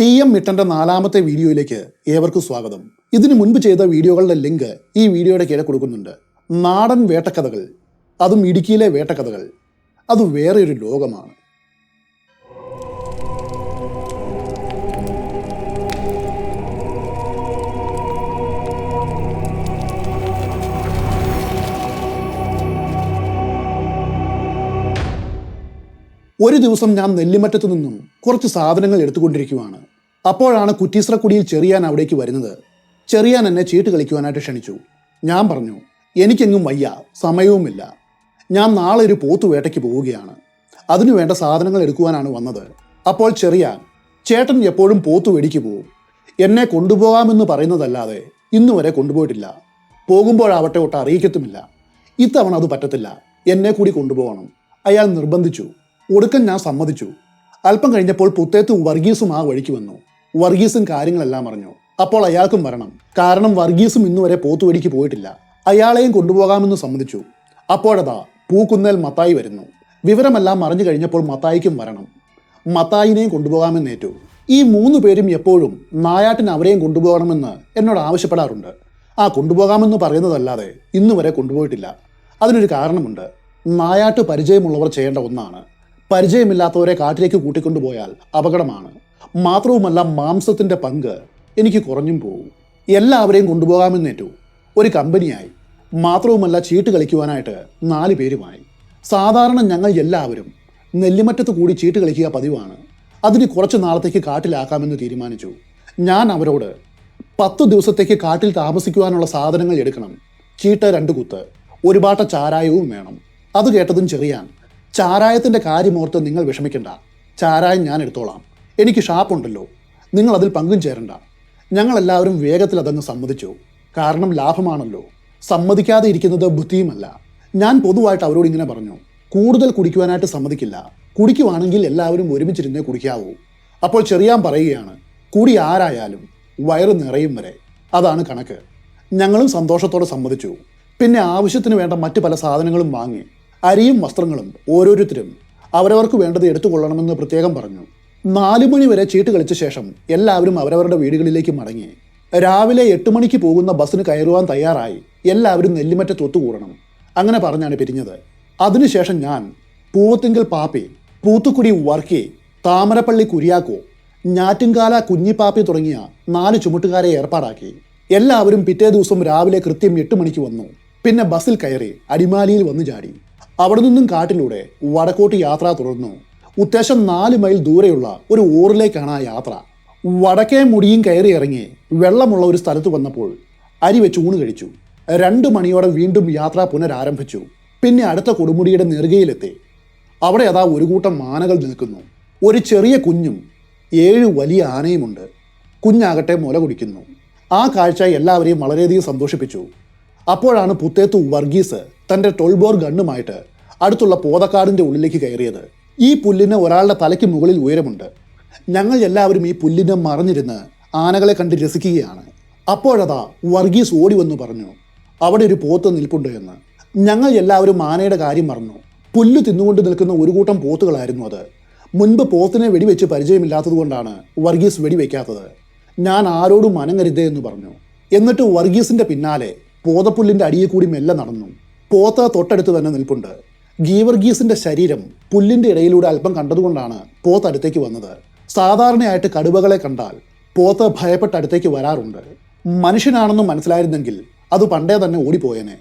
T M മിട്ടന്റെ നാലാമത്തെ വീഡിയോയിലേക്ക് ഏവർക്കും സ്വാഗതം. ഇതിനു മുൻപ് ചെയ്ത വീഡിയോകളുടെ ലിങ്ക് ഈ വീഡിയോയുടെ കീഴെ കൊടുക്കുന്നുണ്ട്. നാടൻ വേട്ടക്കഥകൾ അതും ഇടുക്കിയിലെ വേട്ടക്കഥകൾ അത് വേറെ ഒരു ലോകമാണ്. ഒരു ദിവസം ഞാൻ നെല്ലിമറ്റത്തു നിന്നും കുറച്ച് സാധനങ്ങൾ എടുത്തുകൊണ്ടിരിക്കുവാണ്. അപ്പോഴാണ് കുറ്റീസ്രക്കുടിയിൽ ചെറിയാൻ അവിടേക്ക് വരുന്നത്. ചെറിയാൻ എന്നെ ചീട്ട് കളിക്കുവാനായിട്ട് ക്ഷണിച്ചു. ഞാൻ പറഞ്ഞു എനിക്കെങ്ങും വയ്യ സമയവുമില്ല. ഞാൻ നാളെ ഒരു പോത്തു വേട്ടയ്ക്ക് പോവുകയാണ്. അതിനു വേണ്ട സാധനങ്ങൾ എടുക്കുവാനാണ് വന്നത്. അപ്പോൾ ചെറിയാൻ ചേട്ടൻ എപ്പോഴും പോത്തു വെടിക്ക് പോവും. എന്നെ കൊണ്ടുപോകാമെന്ന് പറയുന്നതല്ലാതെ ഇന്നുവരെ കൊണ്ടുപോയിട്ടില്ല. പോകുമ്പോഴാവട്ടെ ഒട്ട് അറിയിക്കത്തുമില്ല ഇത്തവണ അത് പറ്റത്തില്ല. എന്നെ കൂടി കൊണ്ടുപോകണം. അയാൾ നിർബന്ധിച്ചു. ഒടുക്കം ഞാൻ സമ്മതിച്ചു. അല്പം കഴിഞ്ഞപ്പോൾ പുത്തേത്തും വർഗീസും ആ വഴിക്ക് വന്നു. വർഗീസും കാര്യങ്ങളെല്ലാം അറിഞ്ഞു. അപ്പോൾ അയാൾക്കും വരണം. കാരണം വർഗീസും ഇന്നുവരെ പോത്തുവടിക്ക് പോയിട്ടില്ല. അയാളെയും കൊണ്ടുപോകാമെന്ന് സമ്മതിച്ചു. അപ്പോഴതാ പൂക്കുന്നേൽ മത്തായി വരുന്നു. വിവരമെല്ലാം അറിഞ്ഞു കഴിഞ്ഞപ്പോൾ മത്തായിക്കും വരണം. മത്തായിനെയും കൊണ്ടുപോകാമെന്നേറ്റു ഈ മൂന്ന് പേരും എപ്പോഴും നായാട്ടിന് അവരെയും കൊണ്ടുപോകണമെന്ന് എന്നോട് ആവശ്യപ്പെടാറുണ്ട്. ആ കൊണ്ടുപോകാമെന്ന് പറയുന്നതല്ലാതെ ഇന്നുവരെ കൊണ്ടുപോയിട്ടില്ല. അതിനൊരു കാരണമുണ്ട്. നായാട്ട് പരിചയമുള്ളവർ ചെയ്യേണ്ട ഒന്നാണ്. പരിചയമില്ലാത്തവരെ കാട്ടിലേക്ക് കൂട്ടിക്കൊണ്ടുപോയാൽ അപകടമാണ്. മാത്രവുമല്ല മാംസത്തിന്റെ പങ്ക് എനിക്ക് കുറഞ്ഞും പോകും എല്ലാവരെയും കൊണ്ടുപോകാമെന്നേറ്റു. ഒരു കമ്പനിയായി. മാത്രവുമല്ല ചീട്ട് കളിക്കുവാനായിട്ട് നാല് പേരുമായി. സാധാരണ ഞങ്ങൾ എല്ലാവരും നെല്ലിമറ്റത്ത് കൂടി ചീട്ട് കളിക്കുക പതിവാണ്. അതിന് കുറച്ച് നാളത്തേക്ക് കാട്ടിലാക്കാമെന്ന് തീരുമാനിച്ചു. ഞാൻ അവരോട് പത്ത് ദിവസത്തേക്ക് കാട്ടിൽ താമസിക്കുവാനുള്ള സാധനങ്ങൾ എടുക്കണം. ചീട്ട് രണ്ട് കുത്ത്. ഒരുപാട്ട ചാരായവും വേണം. അത് കേട്ടതും ചെറിയാൻ ചാരായത്തിന്റെ കാര്യമോർത്ത് നിങ്ങൾ വിഷമിക്കണ്ട. ചാരായം ഞാൻ എടുത്തോളാം. എനിക്ക് ഷാപ്പുണ്ടല്ലോ. നിങ്ങൾ അതിൽ പങ്കും ചേരണ്ട. ഞങ്ങളെല്ലാവരും വേഗത്തിൽ അതങ്ങ് സമ്മതിച്ചു. കാരണം ലാഭമാണല്ലോ. സമ്മതിക്കാതെ ഇരിക്കുന്നത് ബുദ്ധിയുമല്ല. ഞാൻ പൊതുവായിട്ട് അവരോട് ഇങ്ങനെ പറഞ്ഞു. കൂടുതൽ കുടിക്കുവാനായിട്ട് സമ്മതിക്കില്ല. കുടിക്കുവാണെങ്കിൽ എല്ലാവരും ഒരുമിച്ചിരുന്നേ കുടിക്കാവൂ. അപ്പോൾ ചെറിയാൻ പറയുകയാണ് കൂടി ആരായാലും വയറ് നിറയും വരെ. അതാണ് കണക്ക്. ഞങ്ങളും സന്തോഷത്തോടെ സമ്മതിച്ചു. പിന്നെ ആവശ്യത്തിന് വേണ്ട മറ്റു പല സാധനങ്ങളും വാങ്ങി. അരിയും വസ്ത്രങ്ങളും ഓരോരുത്തരും അവരവർക്ക് വേണ്ടത് എടുത്തുകൊള്ളണമെന്ന് പ്രത്യേകം പറഞ്ഞു. നാലു മണി വരെ ചീട്ട് കളിച്ച ശേഷം എല്ലാവരും അവരവരുടെ വീടുകളിലേക്ക് മടങ്ങി. രാവിലെ എട്ട് മണിക്ക് പോകുന്ന ബസ്സിന് കയറുവാൻ തയ്യാറായി എല്ലാവരും നെല്ലിമറ്റത്ത് ഒത്തുകൂടണം അങ്ങനെ പറഞ്ഞാണ് പിരിഞ്ഞത്. അതിനുശേഷം ഞാൻ പൂവത്തിങ്കൽ പാപ്പി പൂത്തുക്കുടി വർക്കി താമരപ്പള്ളി കുര്യാക്കോ ഞാറ്റുംകാല കുഞ്ഞിപ്പാപ്പി തുടങ്ങിയ നാല് ചുമട്ടുകാരെ ഏർപ്പാടാക്കി. എല്ലാവരും പിറ്റേ ദിവസം രാവിലെ കൃത്യം എട്ട് മണിക്ക് വന്നു. പിന്നെ ബസ്സിൽ കയറി അടിമാലിയിൽ വന്നു ചാടി. അവിടെ നിന്നും കാട്ടിലൂടെ വടക്കോട്ട് യാത്ര തുടർന്നു. ഉത്തേശം നാല് മൈൽ ദൂരെയുള്ള ഒരു ഊറിലേക്കാണ് ആ യാത്ര. വടക്കേ മുടിയും കയറി ഇറങ്ങി വെള്ളമുള്ള ഒരു സ്ഥലത്ത് വന്നപ്പോൾ അരി വെച്ച് ഊണ് കഴിച്ചു. രണ്ട് മണിയോടെ വീണ്ടും യാത്ര പുനരാരംഭിച്ചു. പിന്നെ അടുത്ത കൊടുമുടിയുടെ നെറുകയിലെത്തി. അവിടെ അതാ ഒരു കൂട്ടം ആനകൾ നിൽക്കുന്നു. ഒരു ചെറിയ കുഞ്ഞും ഏഴ് വലിയ ആനയുമുണ്ട്. കുഞ്ഞാകട്ടെ മുല കുടിക്കുന്നു. ആ കാഴ്ച എല്ലാവരെയും വളരെയധികം സന്തോഷിപ്പിച്ചു. അപ്പോഴാണ് പുത്തേത്തു വർഗീസ് തന്റെ ടോൾബോർ ഗണ്ണുമായിട്ട് അടുത്തുള്ള പോതക്കാടിന്റെ ഉള്ളിലേക്ക് കയറിയത്. ഈ പുല്ലിന് ഒരാളുടെ തലയ്ക്ക് മുകളിൽ ഉയരമുണ്ട്. ഞങ്ങൾ എല്ലാവരും ഈ പുല്ലിനെ മറഞ്ഞിരുന്ന് ആനകളെ കണ്ട് രസിക്കുകയാണ്. അപ്പോഴതാ വർഗീസ് ഓടി വന്നു പറഞ്ഞു അവിടെ ഒരു പോത്ത് നിൽപ്പുണ്ട് എന്ന്. ഞങ്ങൾ എല്ലാവരും ആനയുടെ കാര്യം മറന്നു. പുല്ല് തിന്നുകൊണ്ട് നിൽക്കുന്ന ഒരു കൂട്ടം പോത്തുകളായിരുന്നു അത്. മുൻപ് പോത്തിനെ വെടിവെച്ച് പരിചയമില്ലാത്തതുകൊണ്ടാണ് വർഗീസ് വെടിവെക്കാത്തത്. ഞാൻ ആരോടും മനങ്ങരുതേ എന്ന് പറഞ്ഞു. എന്നിട്ട് വർഗീസിന്റെ പിന്നാലെ പോതപ്പുല്ലിന്റെ അടിയിൽ കൂടി മെല്ലെ നടന്നു. പോത്ത തൊട്ടടുത്ത് തന്നെ നിൽപ്പുണ്ട്. ഗീവർഗീസിന്റെ ശരീരം പുല്ലിന്റെ ഇടയിലൂടെ അല്പം കണ്ടതുകൊണ്ടാണ് പോത്ത് അടുത്തേക്ക് വന്നത്. സാധാരണയായിട്ട് കടുവകളെ കണ്ടാൽ പോത്ത് ഭയപ്പെട്ട് അടുത്തേക്ക് വരാറുണ്ട്. മനുഷ്യനാണെന്ന് മനസ്സിലായിരുന്നെങ്കിൽ അത് പണ്ടേ തന്നെ ഓടിപ്പോയേനെ.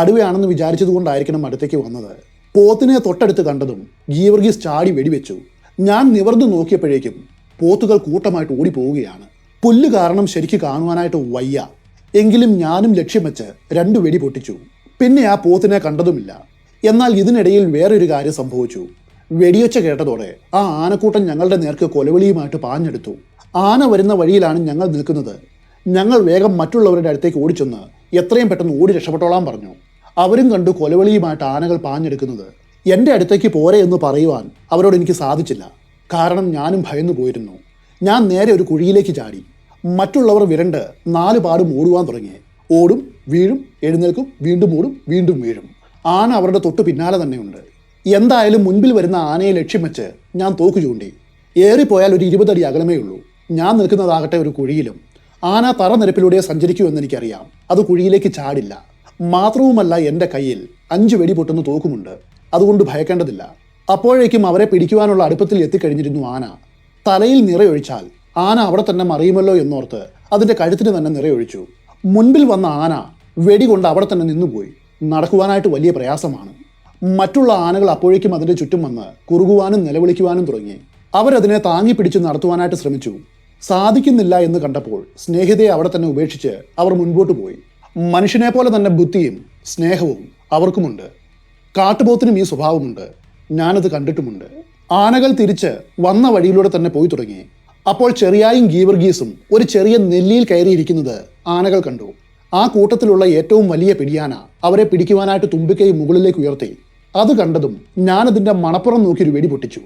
കടുവയാണെന്ന് വിചാരിച്ചതുകൊണ്ടായിരിക്കണം അടുത്തേക്ക് വന്നത്. പോത്തിനെ തൊട്ടടുത്ത് കണ്ടതും ഗീവർഗീസ് ചാടി വെടിവെച്ചു. ഞാൻ നിവർന്നു നോക്കിയപ്പോഴേക്കും പോത്തുകൾ കൂട്ടമായിട്ട് ഓടിപ്പോവുകയാണ്. പുല്ല് കാരണം ശരിക്ക് കാണുവാനായിട്ട് വയ്യ. എങ്കിലും ഞാനും ലക്ഷ്യം വെച്ച് രണ്ടു വെടി പൊട്ടിച്ചു. പിന്നെ ആ പോത്തിനെ കണ്ടതുമില്ല. എന്നാൽ ഇതിനിടയിൽ വേറൊരു കാര്യം സംഭവിച്ചു. വെടിയൊച്ച കേട്ടതോടെ ആ ആനക്കൂട്ടം ഞങ്ങളുടെ നേർക്ക് കൊലവിളിയുമായിട്ട് പാഞ്ഞെടുത്തു. ആന വരുന്ന വഴിയിലാണ് ഞങ്ങൾ നിൽക്കുന്നത്. ഞങ്ങൾ വേഗം മറ്റുള്ളവരുടെ അടുത്തേക്ക് ഓടിച്ചെന്ന് എത്രയും പെട്ടെന്ന് ഓടി രക്ഷപ്പെട്ടോളാൻ പറഞ്ഞു. അവരും കണ്ടു കൊലവിളിയുമായിട്ട് ആനകൾ പാഞ്ഞെടുക്കുന്നത്. എന്റെ അടുത്തേക്ക് പോരെ എന്ന് പറയുവാൻ അവരോട് എനിക്ക് സാധിച്ചില്ല. കാരണം ഞാനും ഭയന്നു പോയിരുന്നു ഞാൻ നേരെ ഒരു കുഴിയിലേക്ക് ചാടി. മറ്റുള്ളവർ വിരണ്ട് നാല് പാടും ഓടുവാൻ തുടങ്ങി. ഓടും വീഴും എഴുന്നേൽക്കും വീണ്ടും ഓടും വീണ്ടും വീഴും. ആന അവരുടെ തൊട്ട് പിന്നാലെ തന്നെയുണ്ട്. എന്തായാലും മുൻപിൽ വരുന്ന ആനയെ ലക്ഷ്യം വെച്ച് ഞാൻ തോക്ക് ചൂണ്ടി. ഏറിപ്പോയാൽ ഒരു ഇരുപതടി അകലമേ ഉള്ളൂ. ഞാൻ നിൽക്കുന്നതാകട്ടെ ഒരു കുഴിയിലും. ആന തറനിരപ്പിലൂടെ സഞ്ചരിക്കൂ എന്നെനിക്കറിയാം. അത് കുഴിയിലേക്ക് ചാടില്ല. മാത്രവുമല്ല എന്റെ കയ്യിൽ അഞ്ച് വെടി പൊട്ടുന്ന തോക്കുമുണ്ട്. അതുകൊണ്ട് ഭയക്കേണ്ടതില്ല. അപ്പോഴേക്കും അവരെ പിടിക്കുവാനുള്ള അടുപ്പത്തിൽ എത്തിക്കഴിഞ്ഞിരുന്നു ആന. തലയിൽ നിറയൊഴിച്ചാൽ ആന അവിടെ തന്നെ മറിയുമല്ലോ എന്നോർത്ത് അതിന്റെ കഴുത്തിന് തന്നെ നിറയൊഴിച്ചു. മുൻപിൽ വന്ന ആന വെടികൊണ്ട് അവിടെ തന്നെ നിന്നുപോയി. നടക്കുവാനായിട്ട് വലിയ പ്രയാസമാണ്. മറ്റുള്ള ആനകൾ അപ്പോഴേക്കും അതിന്റെ ചുറ്റും വന്ന് കുറുകുവാനും നിലവിളിക്കുവാനും തുടങ്ങി. അവരതിനെ താങ്ങി പിടിച്ച് നടത്തുവാനായിട്ട് ശ്രമിച്ചു. സാധിക്കുന്നില്ല എന്ന് കണ്ടപ്പോൾ സ്നേഹിതയെ അവിടെ തന്നെ ഉപേക്ഷിച്ച് അവർ മുൻപോട്ട് പോയി. മനുഷ്യനെ പോലെ തന്നെ ബുദ്ധിയും സ്നേഹവും അവർക്കുമുണ്ട്. കാട്ടുപോത്തിനും ഈ സ്വഭാവമുണ്ട്. ഞാനത് കണ്ടിട്ടുമുണ്ട്. ആനകൾ തിരിച്ച് വന്ന വഴിയിലൂടെ തന്നെ പോയി തുടങ്ങി. അപ്പോൾ ചെറിയായും ഗീവർഗീസും ഒരു ചെറിയ നെല്ലിയിൽ കയറിയിരിക്കുന്നത് ആനകൾ കണ്ടു. ആ കൂട്ടത്തിലുള്ള ഏറ്റവും വലിയ പിടിയാന അവരെ പിടിക്കുവാനായിട്ട് തുമ്പിക്കൈ മുകളിലേക്ക് ഉയർത്തി. അത് കണ്ടതും ഞാനതിന്റെ മണപ്പുറം നോക്കി ഒരു വെടി പൊട്ടിച്ചു.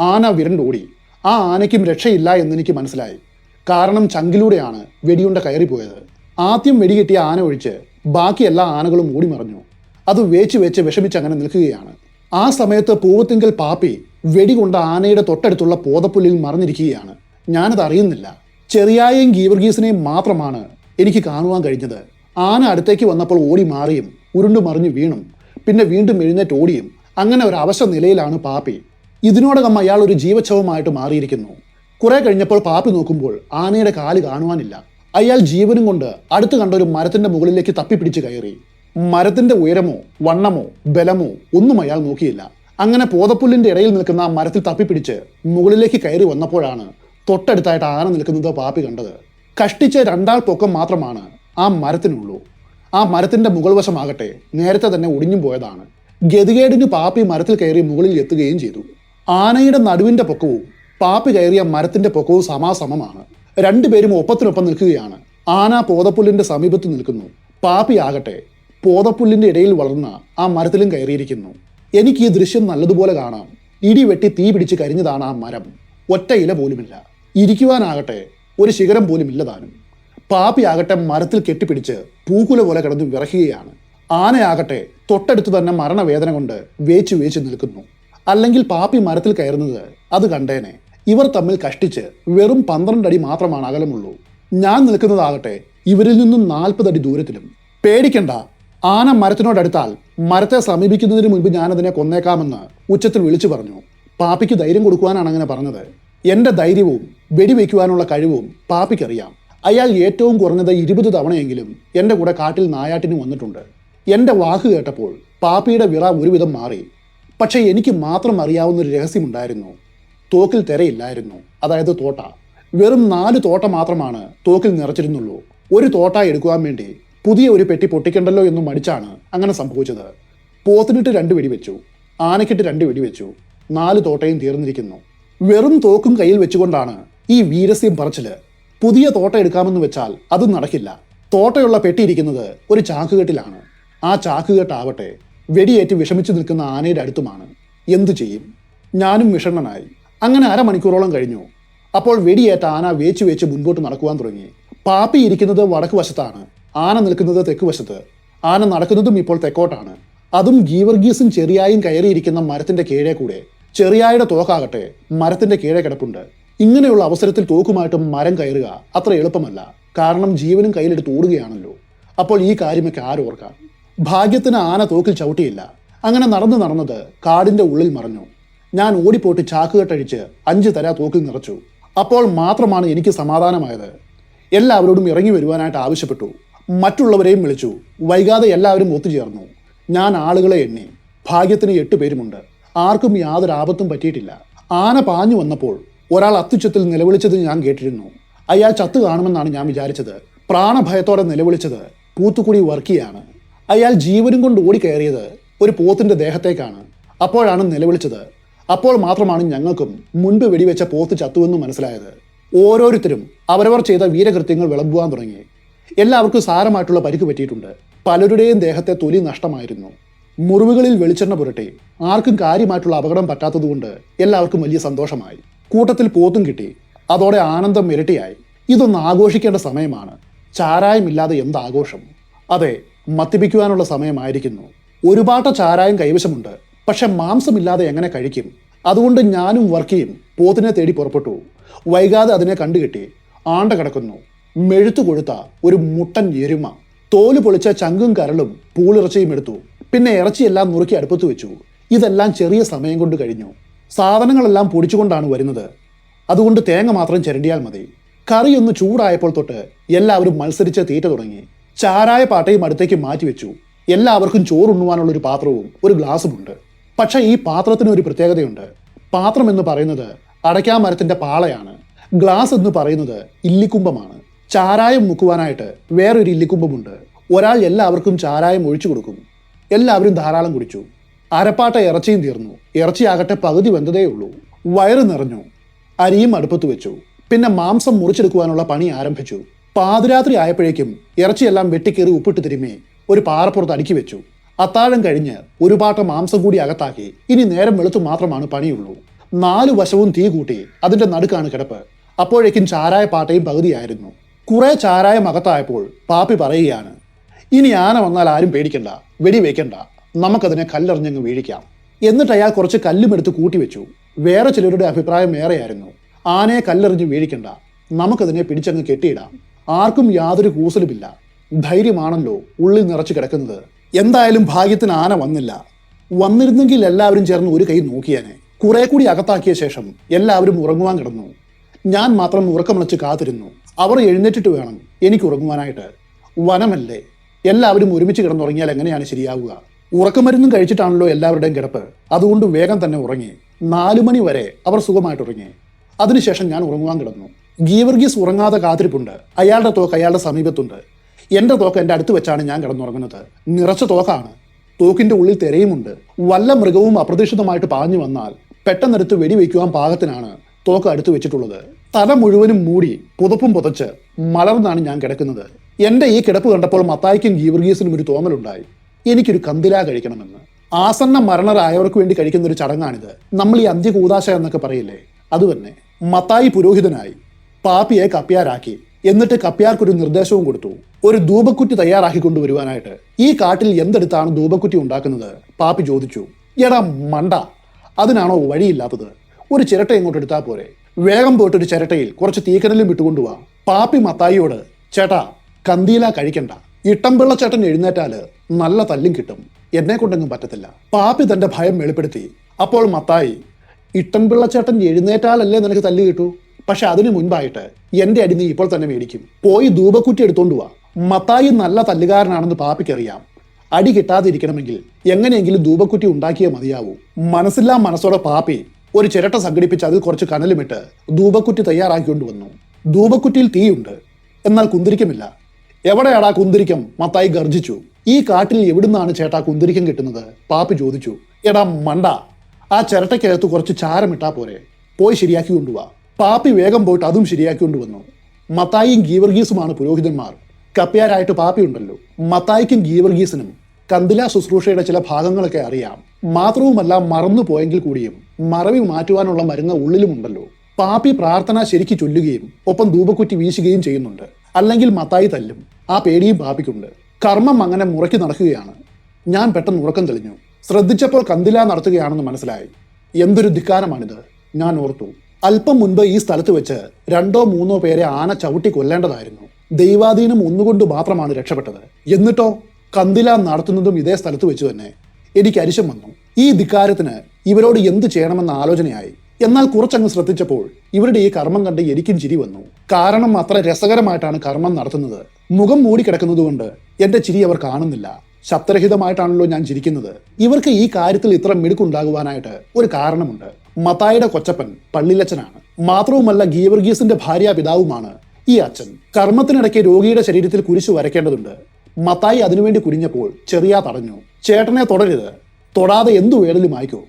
ആന വിരണ്ടോടി. ആ ആനയ്ക്കും രക്ഷയില്ല എന്നെനിക്ക് മനസ്സിലായി. കാരണം ചങ്കിലൂടെയാണ് വെടിയുണ്ട കയറിപ്പോയത്. ആദ്യം വെടികെട്ടിയ ആന ഒഴിച്ച് ബാക്കി എല്ലാ ആനകളും ഓടി മറഞ്ഞു. അത് വേച്ച് വെച്ച് വിഷമിച്ച് അങ്ങനെ നിൽക്കുകയാണ്. ആ സമയത്ത് പൂവത്തിങ്കൽ പാപ്പി വെടികൊണ്ട ആനയുടെ തൊട്ടടുത്തുള്ള പോതപ്പുല്ലിൽ മറഞ്ഞിരിക്കുകയാണ്. ഞാനത് അറിയുന്നില്ല. ചെറിയായും ഗീവർഗീസിനെയും മാത്രമാണ് എനിക്ക് കാണുവാൻ കഴിഞ്ഞത്. ആന അടുത്തേക്ക് വന്നപ്പോൾ ഓടി മാറിയും ഉരുണ്ടു മറിഞ്ഞു വീണും പിന്നെ വീണ്ടും എഴുന്നേറ്റ് ഓടിയും. അങ്ങനെ ഒരു അവശ നിലയിലാണ് പാപ്പി. ഇതിനോടകം അയാൾ ഒരു ജീവച്ഛവമായിട്ട് മാറിയിരിക്കുന്നു. കുറെ കഴിഞ്ഞപ്പോൾ പാപ്പി നോക്കുമ്പോൾ ആനയുടെ കാൽ കാണുവാനില്ല. അയാൾ ജീവനും കൊണ്ട് അടുത്ത് കണ്ട ഒരു മരത്തിന്റെ മുകളിലേക്ക് തപ്പിപ്പിടിച്ച് കയറി. മരത്തിന്റെ ഉയരമോ വണ്ണമോ ബലമോ ഒന്നും അയാൾ നോക്കിയില്ല. അങ്ങനെ പോതപ്പുല്ലിന്റെ ഇടയിൽ നിൽക്കുന്ന ആ മരത്തിൽ തപ്പിപ്പിടിച്ച് മുകളിലേക്ക് കയറി വന്നപ്പോഴാണ് തൊട്ടടുത്തായിട്ട് ആന നിൽക്കുന്നത് പാപ്പി കണ്ടത്. കഷ്ടിച്ച രണ്ടാൾ പൊക്കം മാത്രമാണ് ആ മരത്തിനുള്ളൂ. ആ മരത്തിന്റെ മുകൾ വശമാകട്ടെ നേരത്തെ തന്നെ ഒടിഞ്ഞും പോയതാണ്. ഗതികേടിന് പാപ്പി മരത്തിൽ കയറി മുകളിൽ എത്തുകയും ചെയ്തു. ആനയുടെ നടുവിന്റെ പൊക്കവും പാപ്പി കയറിയ മരത്തിന്റെ പൊക്കവും സമാസമമാണ്. രണ്ടുപേരും ഒപ്പത്തിനൊപ്പം നിൽക്കുകയാണ്. ആന പോതപ്പുല്ലിന്റെ സമീപത്ത് നിൽക്കുന്നു. പാപ്പി ആകട്ടെ പോതപ്പുല്ലിന്റെ ഇടയിൽ വളർന്ന ആ മരത്തിലും കയറിയിരിക്കുന്നു. എനിക്ക് ഈ ദൃശ്യം നല്ലതുപോലെ കാണാം. ഇടി വെട്ടി തീ പിടിച്ച് കരിഞ്ഞതാണ് ആ മരം. ഒറ്റ ഇല പോലുമില്ല. ഇരിക്കുവാനാകട്ടെ ഒരു ശിഖരം പോലും ഇല്ലതാനും പാപ്പിയാകട്ടെ മരത്തിൽ കെട്ടിപ്പിടിച്ച് പൂക്കുല പോലെ കിടന്ന് വിറയ്ക്കുകയാണ്. ആനയാകട്ടെ തൊട്ടടുത്ത് തന്നെ മരണവേദന കൊണ്ട് വേച്ചു വേച്ചു നിൽക്കുന്നു. അല്ലെങ്കിൽ പാപ്പി മരത്തിൽ കയറുന്നത് അത് കണ്ടേനെ. ഇവർ തമ്മിൽ കഷ്ടിച്ച് വെറും പന്ത്രണ്ട് അടി മാത്രമാണ് അകലമുള്ളൂ. ഞാൻ നിൽക്കുന്നതാകട്ടെ ഇവരിൽ നിന്നും നാൽപ്പതടി ദൂരത്തിലും. പേടിക്കണ്ട. ആന മരത്തിനോടടുത്താൽ മരത്തെ സമീപിക്കുന്നതിന് മുൻപ് ഞാനതിനെ കൊന്നേക്കാമെന്ന് ഉച്ചത്തിൽ വിളിച്ചു പറഞ്ഞു. പാപ്പിക്ക് ധൈര്യം കൊടുക്കുവാനാണ് അങ്ങനെ പറഞ്ഞത്. എന്റെ ധൈര്യവും വെടിവെക്കുവാനുള്ള കഴിവും പാപ്പിക്കറിയാം. അയാൾ ഏറ്റവും കുറഞ്ഞത് ഇരുപത് തവണയെങ്കിലും എന്റെ കൂടെ കാട്ടിൽ നായാട്ടിന് വന്നിട്ടുണ്ട്. എന്റെ വാക്ക് കേട്ടപ്പോൾ പാപ്പിയുടെ വിറ ഒരുവിധം മാറി. പക്ഷേ എനിക്ക് മാത്രം അറിയാവുന്ന ഒരു രഹസ്യമുണ്ടായിരുന്നു. തോക്കിൽ തിരയില്ലായിരുന്നു. അതായത് തോട്ട. വെറും നാല് തോട്ട മാത്രമാണ് തോക്കിൽ നിറച്ചിരുന്നുള്ളൂ. ഒരു തോട്ട എടുക്കുവാൻ വേണ്ടി പുതിയ ഒരു പെട്ടി പൊട്ടിക്കണ്ടല്ലോ എന്ന് മടിച്ചാണ് അങ്ങനെ സംഭവിച്ചത്. പോത്തിനിട്ട് രണ്ട് വെടിവെച്ചു. ആനക്കിട്ട് രണ്ട് വെടിവെച്ചു. നാല് തോട്ടയും തീർന്നിരിക്കുന്നു. വെറും തോക്കും കയ്യിൽ വെച്ചുകൊണ്ടാണ് ഈ വീരസ്യം പറച്ചിൽ പുതിയ തോട്ട എടുക്കാമെന്ന് വെച്ചാൽ അതും നടക്കില്ല. തോട്ടയുള്ള പെട്ടിയിരിക്കുന്നത് ഒരു ചാക്കുകെട്ടിലാണ്. ആ ചാക്കുകെട്ടാവട്ടെ വെടിയേറ്റ് വിഷമിച്ചു നിൽക്കുന്ന ആനയുടെ അടുത്തുമാണ്. എന്തു ചെയ്യും? ഞാനും വിഷണ്ണനായി. അങ്ങനെ അരമണിക്കൂറോളം കഴിഞ്ഞു. അപ്പോൾ വെടിയേറ്റ ആന വേച്ചു വേച്ച് മുൻപോട്ട് നടക്കുവാൻ തുടങ്ങി. പാപ്പി ഇരിക്കുന്നത് വടക്ക് വശത്താണ്. ആന നിൽക്കുന്നത് തെക്ക് വശത്ത്. ആന നടക്കുന്നതും ഇപ്പോൾ തെക്കോട്ടാണ്. അതും ഗീവർഗീസും ചെറിയായും കയറിയിരിക്കുന്ന മരത്തിന്റെ കീഴേ കൂടെ. ചെറിയായുടെ തോക്കാകട്ടെ മരത്തിന്റെ കീഴേ കിടപ്പുണ്ട്. ഇങ്ങനെയുള്ള അവസരത്തിൽ തോക്കുമായിട്ടും മരം കയറുക അത്ര എളുപ്പമല്ല. കാരണം ജീവനും കയ്യിലെടുത്ത് ഓടുകയാണല്ലോ. അപ്പോൾ ഈ കാര്യമൊക്കെ ആരോർക്കാം ഭാഗ്യത്തിന് ആന തോക്കിൽ ചവിട്ടിയില്ല. അങ്ങനെ നടന്നു നടന്നത് കാടിന്റെ ഉള്ളിൽ മറഞ്ഞു. ഞാൻ ഓടിപ്പോട്ട് ചാക്കുകെട്ടഴിച്ച് അഞ്ച് തര തോക്കിൽ നിറച്ചു. അപ്പോൾ മാത്രമാണ് എനിക്ക് സമാധാനമായത്. എല്ലാവരോടും ഇറങ്ങി വരുവാനായിട്ട് ആവശ്യപ്പെട്ടു. മറ്റുള്ളവരെയും വിളിച്ചു. വൈകാതെ എല്ലാവരും ഒത്തുചേർന്നു. ഞാൻ ആളുകളെ എണ്ണി. ഭാഗ്യത്തിന് എട്ട് പേരുമുണ്ട്. ആർക്കും യാതൊരു ആപത്തും പറ്റിയിട്ടില്ല. ആന പാഞ്ഞു വന്നപ്പോൾ ഒരാൾ അത്യുച്ചത്തിൽ നിലവിളിച്ചത് ഞാൻ കേട്ടിരുന്നു. അയാൾ ചത്തു കാണുമെന്നാണ് ഞാൻ വിചാരിച്ചത്. പ്രാണഭയത്തോടെ നിലവിളിച്ചത് പൂത്തുക്കുടി വർക്കിയാണ്. അയാൾ ജീവനും കൊണ്ട് ഓടിക്കയറിയത് ഒരു പോത്തിന്റെ ദേഹത്തേക്കാണ്. അപ്പോഴാണ് നിലവിളിച്ചത്. അപ്പോൾ മാത്രമാണ് ഞങ്ങൾക്കും മുൻപ് വെടിവെച്ച പോത്ത് ചത്തുവെന്ന് മനസ്സിലായത്. ഓരോരുത്തരും അവരവർ ചെയ്ത വീരകൃത്യങ്ങൾ വിളമ്പുവാൻ തുടങ്ങി. എല്ലാവർക്കും സാരമായിട്ടുള്ള പരിക്ക് പറ്റിയിട്ടുണ്ട്. പലരുടെയും ദേഹത്തെ തൊലി നഷ്ടമായിരുന്നു. മുറിവുകളിൽ വെളിച്ചെണ്ണ പുരട്ടി. ആർക്കും കാര്യമായിട്ടുള്ള അപകടം പറ്റാത്തതുകൊണ്ട് എല്ലാവർക്കും വലിയ സന്തോഷമായി. കൂട്ടത്തിൽ പോത്തും കിട്ടി. അതോടെ ആനന്ദം ഇരട്ടിയായി. ഇതൊന്ന് ആഘോഷിക്കേണ്ട സമയമാണ്. ചാരായമില്ലാതെ എന്ത് ആഘോഷം? അതെ മദ്യപിക്കുവാനുള്ള സമയമായിരിക്കുന്നു. ഒരുപാട് ചാരായം കൈവശമുണ്ട്. പക്ഷെ മാംസമില്ലാതെ എങ്ങനെ കഴിക്കും? അതുകൊണ്ട് ഞാനും വർക്കിയും പോത്തിനെ തേടി പുറപ്പെട്ടു. വൈകാതെ അതിനെ കണ്ടുകിട്ടി ആണ്ട കിടക്കുന്നു. മെഴുത്തു കൊഴുത്ത ഒരു മുട്ടൻ എരുമ. തോൽ പൊളിച്ച ചങ്കും കരളും പൂളിറച്ചിയും എടുത്തു. പിന്നെ ഇറച്ചിയെല്ലാം നുറുക്കി അടുപ്പത്ത് വെച്ചു. ഇതെല്ലാം ചെറിയ സമയം കൊണ്ട് കഴിഞ്ഞു. സാധനങ്ങളെല്ലാം പൊടിച്ചുകൊണ്ടാണ് വരുന്നത്. അതുകൊണ്ട് തേങ്ങ മാത്രം ചിരണ്ടിയാൽ മതി. കറി ഒന്ന് ചൂടായപ്പോൾ തൊട്ട് എല്ലാവരും മത്സരിച്ച് തീറ്റ തുടങ്ങി. ചാരായ പാട്ടയും അടുത്തേക്ക് മാറ്റിവെച്ചു എല്ലാവർക്കും ചോറുണ്ണുവാനുള്ള ഒരു പാത്രവും ഒരു ഗ്ലാസും ഉണ്ട് പക്ഷെ ഈ പാത്രത്തിന് ഒരു പ്രത്യേകതയുണ്ട്. പാത്രം എന്ന് പറയുന്നത് അടയ്ക്കാ മരത്തിന്റെ പാളയാണ്. ഗ്ലാസ് എന്ന് പറയുന്നത് ഇല്ലിക്കുമ്പമാണ്. ചാരായം മുക്കുവാനായിട്ട് വേറൊരു ഇല്ലിക്കുമ്പമുണ്ട്. ഒരാൾ എല്ലാവർക്കും ചാരായം ഒഴിച്ചു കൊടുക്കും. എല്ലാവരും ധാരാളം കുടിച്ചു. അരപ്പാട്ട ഇറച്ചിയും തീർന്നു. ഇറച്ചിയാകട്ടെ പകുതി വെന്തതേ ഉള്ളൂ. വയറ് നിറഞ്ഞു. അരിയും അടുപ്പത്ത് വെച്ചു. പിന്നെ മാംസം മുറിച്ചെടുക്കുവാനുള്ള പണി ആരംഭിച്ചു. പാതിരാത്രി ആയപ്പോഴേക്കും ഇറച്ചിയെല്ലാം വെട്ടിക്കേറി ഉപ്പിട്ട് തിരുമ്മി ഒരു പാറപ്പുറത്ത് അടുക്കി വെച്ചു. അത്താഴം കഴിഞ്ഞ് ഒരു പാട്ട മാംസം കൂടി അകത്താക്കി. ഇനി നേരം വെളുത്തു മാത്രമാണ് പണിയുള്ളൂ. നാലു വശവും തീ കൂട്ടി അതിന്റെ നടുക്കാണ് കിടപ്പ്. അപ്പോഴേക്കും ചാരായ പാട്ടയും പകുതിയായിരുന്നു. കുറെ ചാരായം അകത്തായപ്പോൾ പാപ്പി പറയുകയാണ് ഇനി ആന വന്നാൽ ആരും പേടിക്കണ്ട വെടിവെക്കണ്ട. നമുക്കതിനെ കല്ലെറിഞ്ഞങ്ങ് വീഴിക്കാം. എന്നിട്ട് അയാൾ കുറച്ച് കല്ലും എടുത്ത് കൂട്ടിവെച്ചു. വേറെ ചിലരുടെ അഭിപ്രായം വേറെയായിരുന്നു. ആനയെ കല്ലെറിഞ്ഞ് വീഴിക്കണ്ട. നമുക്കതിനെ പിടിച്ചങ്ങ് കെട്ടിയിടാം. ആർക്കും യാതൊരു കൂസലുമില്ല. ധൈര്യമാണല്ലോ ഉള്ളിൽ നിറച്ചു കിടക്കുന്നത്. എന്തായാലും ഭാഗ്യത്തിന് ആന വന്നില്ല. വന്നിരുന്നെങ്കിൽ എല്ലാവരും ചേർന്ന് ഒരു കൈ നോക്കിയാനെ. കുറെ കൂടി അകത്താക്കിയ ശേഷം എല്ലാവരും ഉറങ്ങുവാൻ കിടന്നു. ഞാൻ മാത്രം ഉറക്കമണച്ച് കാത്തിരുന്നു. അവർ എഴുന്നേറ്റിട്ട് വേണം എനിക്ക് ഉറങ്ങുവാനായിട്ട്. വനമല്ലേ? എല്ലാവരും ഒരുമിച്ച് കിടന്നുറങ്ങിയാൽ എങ്ങനെയാണ് ശരിയാവുക? ഉറക്കമരുന്നും കഴിച്ചിട്ടാണല്ലോ എല്ലാവരുടെയും കിടപ്പ്. അതുകൊണ്ട് വേഗം തന്നെ ഉറങ്ങി. നാലു മണി വരെ അവർ സുഖമായിട്ട് ഉറങ്ങി. അതിനുശേഷം ഞാൻ ഉറങ്ങുവാൻ കിടന്നു. ഗീവർഗീസ് ഉറങ്ങാതെ കാത്തിരിപ്പുണ്ട്. അയാളുടെ തോക്ക് അയാളുടെ സമീപത്തുണ്ട്. എന്റെ തോക്ക് എന്റെ അടുത്ത് വെച്ചാണ് ഞാൻ കിടന്നുറങ്ങുന്നത്. നിറച്ച തോക്കാണ്. തോക്കിന്റെ ഉള്ളിൽ തിരയുമുണ്ട്. വല്ല മൃഗവും അപ്രതീക്ഷിതമായിട്ട് പാഞ്ഞു വന്നാൽ പെട്ടെന്നെടുത്ത് വെടിവെക്കുവാൻ പാകത്തിനാണ് തോക്ക് അടുത്ത് വെച്ചിട്ടുള്ളത്. തല മുഴുവനും മൂടി പുതപ്പും പുതച്ച് മലർന്നാണ് ഞാൻ കിടക്കുന്നത്. എന്റെ ഈ കിടപ്പ് കണ്ടപ്പോൾ മത്തായിക്കും ഗീവർഗീസിനും ഒരു തോന്നലുണ്ടായി. എനിക്കൊരു കന്തില കഴിക്കണമെന്ന്. ആസന്ന മരണരായവർക്ക് വേണ്ടി കഴിക്കുന്ന ഒരു ചടങ്ങാണിത്. നമ്മൾ ഈ അന്ത്യകൂതാശ എന്നൊക്കെ പറയില്ലേ? അതുതന്നെ മത്തായി പുരോഹിതനായി പാപ്പിയെ കപ്പ്യാരാക്കി എന്നിട്ട് കപ്പ്യാർക്കൊരു നിർദ്ദേശവും കൊടുത്തു. ഒരു ധൂപക്കുറ്റി തയ്യാറാക്കി കൊണ്ടുവരുവാനായിട്ട്. ഈ കാട്ടിൽ എന്തെടുത്താണ് ധൂപക്കുറ്റി ഉണ്ടാക്കുന്നത്? പാപ്പി ചോദിച്ചു. എടാ മണ്ട അതിനാണോ വഴിയില്ലാത്തത്? ഒരു ചിരട്ട ഇങ്ങോട്ട് എടുത്താൽ പോരെ. വേഗം പോയിട്ട് ഒരു ചിരട്ടയിൽ കുറച്ച് തീക്കനലും വിട്ടുകൊണ്ടുപോവാ പാപ്പി മത്തായിയോട് ചേട്ടാ കന്തീല കഴിക്കണ്ട. ഇട്ടംപിള്ള ചേട്ടൻ എഴുന്നേറ്റാൽ നല്ല തല്ലും കിട്ടും. എന്നെ കൊണ്ടെങ്കിലും പറ്റത്തില്ല. പാപ്പി തന്റെ ഭയം വെളിപ്പെടുത്തി. അപ്പോൾ മത്തായി ഇട്ടൻപിള്ള ചേട്ടൻ എഴുന്നേറ്റാലല്ലേ നിനക്ക് തല്ലു കിട്ടൂ? പക്ഷെ അതിനു മുൻപായിട്ട് എന്റെ അടി നീ ഇപ്പോൾ തന്നെ മേടിക്കും. പോയി ധൂപക്കുറ്റി എടുത്തോണ്ട് വാ. മത്തായി നല്ല തല്ലുകാരനാണെന്ന് പാപ്പിക്കറിയാം. അടി കിട്ടാതിരിക്കണമെങ്കിൽ എങ്ങനെയെങ്കിലും ധൂപക്കുറ്റി ഉണ്ടാക്കിയേ മതിയാവൂ. മനസ്സില്ലാ മനസ്സോടെ പാപ്പി ഒരു ചിരട്ട സംഘടിപ്പിച്ച് അതിൽ കുറച്ച് കനലുമിട്ട് ധൂപക്കുറ്റി തയ്യാറാക്കിക്കൊണ്ട് വന്നു. ധൂപക്കുറ്റിയിൽ തീയുണ്ട്. എന്നാൽ കുന്തിരിക്കമില്ല. എവിടെയാടാ കുന്തിരിക്കം? മത്തായി ഗർജിച്ചു ഈ കാട്ടിൽ എവിടുന്നാണ് ചേട്ടാ കുന്തിരിക്കം കിട്ടുന്നത്? പാപ്പി ചോദിച്ചു. എടാ മണ്ട ആ ചിരട്ടയ്ക്കകത്ത് കുറച്ച് ചാരമിട്ടാ പോരെ. പോയി ശരിയാക്കി കൊണ്ടുവാ. പാപ്പി വേഗം പോയിട്ട് അതും ശരിയാക്കി കൊണ്ടുവന്നു. മത്തായിയും ഗീവർഗീസുമാണ് പുരോഹിതന്മാർ. കപ്പ്യാരായിട്ട് പാപ്പി ഉണ്ടല്ലോ. മത്തായിക്കും ഗീവർഗീസിനും കന്തില ശുശ്രൂഷയുടെ ചില ഭാഗങ്ങളൊക്കെ അറിയാം. മാത്രവുമല്ല മറന്നു പോയെങ്കിൽ കൂടിയും മറവി മാറ്റുവാനുള്ള മരുന്ന് ഉള്ളിലുമുണ്ടല്ലോ പാപ്പി പ്രാർത്ഥന ശരിക്ക് ചൊല്ലുകയും ഒപ്പം ധൂപക്കുറ്റി വീശുകയും ചെയ്യുന്നുണ്ട്. അല്ലെങ്കിൽ മത്തായി തല്ലും. ആ പേടിയും പാപ്പിക്കുണ്ട് കർമ്മം അങ്ങനെ മുറക്കി നടക്കുകയാണ്. ഞാൻ പെട്ടെന്ന് ഉറക്കം തെളിഞ്ഞു. ശ്രദ്ധിച്ചപ്പോൾ കന്തില നടത്തുകയാണെന്ന് മനസ്സിലായി. എന്തൊരു ധിക്കാരമാണിത്. ഞാൻ ഓർത്തു. അല്പം മുൻപ് ഈ സ്ഥലത്ത് വെച്ച് രണ്ടോ മൂന്നോ പേരെ ആന ചവിട്ടി കൊല്ലേണ്ടതായിരുന്നു. ദൈവാധീനം ഒന്നുകൊണ്ട് മാത്രമാണ് രക്ഷപ്പെട്ടത്. എന്നിട്ടോ? കന്തില നടത്തുന്നതും ഇതേ സ്ഥലത്ത് വെച്ച് തന്നെ. എനിക്ക് അരിശം വന്നു. ഈ ധിക്കാരത്തിന് ഇവരോട് എന്ത് ചെയ്യണമെന്ന ആലോചനയായി. എന്നാൽ കുറച്ചങ്ങ് ശ്രദ്ധിച്ചപ്പോൾ ഇവരുടെ ഈ കർമ്മം കണ്ട് എനിക്കും ചിരി വന്നു. കാരണം അത്ര രസകരമായിട്ടാണ് കർമ്മം നടത്തുന്നത്. മുഖം മൂടിക്കിടക്കുന്നത് കൊണ്ട് എന്റെ ചിരി അവർ കാണുന്നില്ല. ശബ്ദരഹിതമായിട്ടാണല്ലോ ഞാൻ ചിരിക്കുന്നത്. ഇവർക്ക് ഈ കാര്യത്തിൽ ഇത്ര മിടുക്കുണ്ടാകുവാനായിട്ട് ഒരു കാരണമുണ്ട്. മത്തായുടെ കൊച്ചപ്പൻ പള്ളിലച്ചനാണ് മാത്രവുമല്ല ഗീവർഗീസിന്റെ ഭാര്യ പിതാവുമാണ് ഈ അച്ഛൻ. കർമ്മത്തിനിടയ്ക്ക് രോഗിയുടെ ശരീരത്തിൽ കുരിശു വരയ്ക്കേണ്ടതുണ്ട്. മത്തായി അതിനുവേണ്ടി കുനിഞ്ഞപ്പോൾ ചെറിയ തടഞ്ഞു. ചേട്ടനെ തുടരുത്. തൊടാതെ എന്തു വേണലും ആയിക്കോ